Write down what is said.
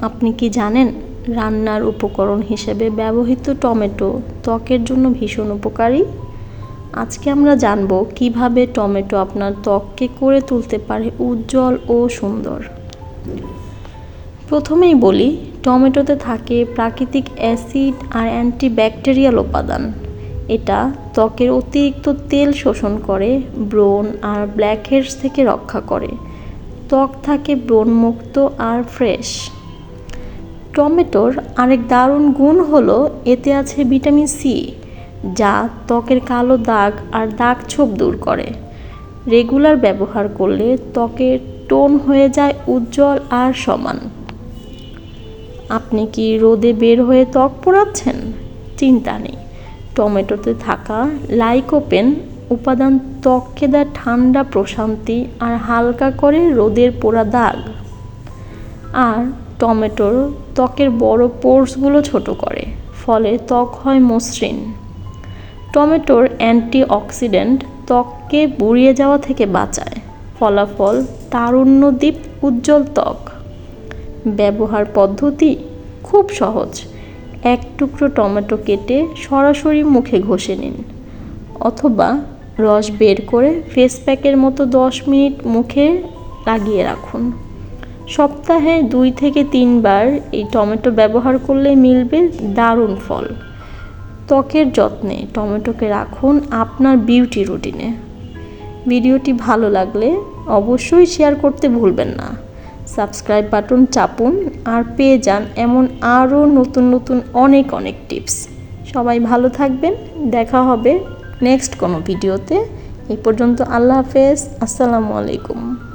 আপনি কি জানেন, রান্নার উপকরণ হিসেবে ব্যবহৃত টমেটো ত্বকের জন্য ভীষণ উপকারী? আজকে আমরা জানব কীভাবে টমেটো আপনার ত্বককে করে তুলতে পারে উজ্জ্বল ও সুন্দর। প্রথমেই বলি, টমেটোতে থাকে প্রাকৃতিক অ্যাসিড আর অ্যান্টিব্যাকটেরিয়াল উপাদান। এটা ত্বকের অতিরিক্ত তেল শোষণ করে, ব্রণ আর ব্ল্যাকহেডস থেকে রক্ষা করে। ত্বক থাকে ব্রণমুক্ত আর ফ্রেশ। টমেটোর আরেক দারুণ গুণ হলো এতে আছে ভিটামিন সি, যা ত্বকের কালো দাগ আর দাগ ছোপ দূর করে। রেগুলার ব্যবহার করলে ত্বকের টোন হয়ে যায় উজ্জ্বল আর সমান। আপনি কি রোদে বের হয়ে ত্বক পোড়াচ্ছেন? চিন্তা নেই। টমেটোতে থাকা লাইকোপেন উপাদান ত্বককে দেয় ঠান্ডা প্রশান্তি আর হালকা করে রোদের পোড়া দাগ। আর টমেটোর ত্বকের বড় পোর্সগুলো ছোট করে, ফলে ত্বক হয় মসৃণ। টমেটোর অ্যান্টি অক্সিডেন্ট ত্বককে বুড়িয়ে যাওয়া থেকে বাঁচায়, ফলাফল তারুণ্যদ্বীপ উজ্জ্বল ত্বক। ব্যবহার পদ্ধতি খুব সহজ। এক টুকরো টমেটো কেটে সরাসরি মুখে ঘষে নিন, অথবা রস বের করে ফেস প্যাকের মতো দশ মিনিট মুখে লাগিয়ে রাখুন। সপ্তাহে দুই থেকে তিনবার এই টমেটো ব্যবহার করলে মিলবে দারুণ ফল। ত্বকের যত্নে টমেটোকে রাখুন আপনার বিউটি রুটিনে। ভিডিওটি ভালো লাগলে অবশ্যই শেয়ার করতে ভুলবেন না। সাবস্ক্রাইব বাটন চাপুন আর পেয়ে যান এমন আরও নতুন নতুন অনেক অনেক টিপস। সবাই ভালো থাকবেন, দেখা হবে নেক্সট কোনো ভিডিওতে। এই পর্যন্ত আল্লাহ হাফেজ, আসসালামু আলাইকুম।